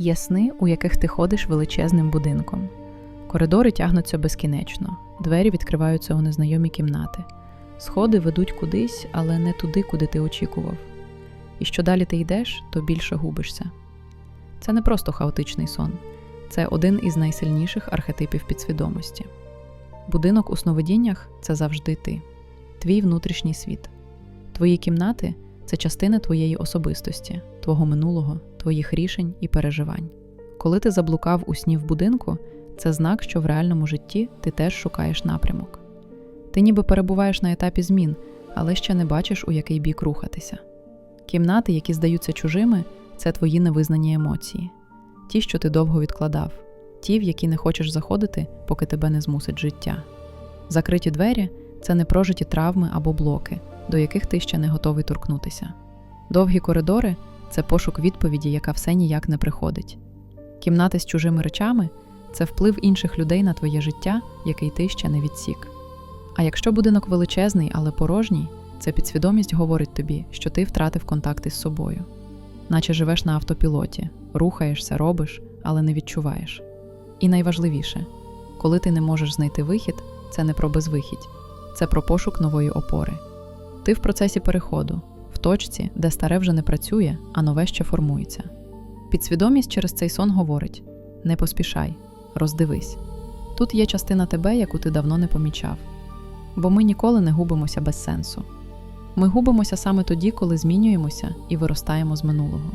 Є сни, у яких ти ходиш величезним будинком. Коридори тягнуться безкінечно, двері відкриваються у незнайомі кімнати. Сходи ведуть кудись, але не туди, куди ти очікував. І що далі ти йдеш, то більше губишся. Це не просто хаотичний сон, це один із найсильніших архетипів підсвідомості. Будинок у сновидіннях це завжди ти, твій внутрішній світ. Твої кімнати це частина твоєї особистості, твого минулого, твоїх рішень і переживань. Коли ти заблукав у сні в будинку, це знак, що в реальному житті ти теж шукаєш напрямок. Ти ніби перебуваєш на етапі змін, але ще не бачиш, у який бік рухатися. Кімнати, які здаються чужими, це твої невизнані емоції, ті, що ти довго відкладав, ті, в які не хочеш заходити, поки тебе не змусить життя. Закриті двері це непрожиті травми або блоки, до яких ти ще не готовий торкнутися. Довгі коридори це пошук відповіді, яка все ніяк не приходить. Кімнати з чужими речами це вплив інших людей на твоє життя, який ти ще не відсік. А якщо будинок величезний, але порожній, це підсвідомість говорить тобі, що ти втратив контакт із собою, наче живеш на автопілоті, рухаєшся, робиш, але не відчуваєш. І найважливіше, коли ти не можеш знайти вихід, це не про безвихідь, це про пошук нової опори. Ти в процесі переходу, точці, де старе вже не працює, а нове ще формується. Підсвідомість через цей сон говорить: не поспішай, роздивись. Тут є частина тебе, яку ти давно не помічав. Бо ми ніколи не губимося без сенсу. Ми губимося саме тоді, коли змінюємося і виростаємо з минулого.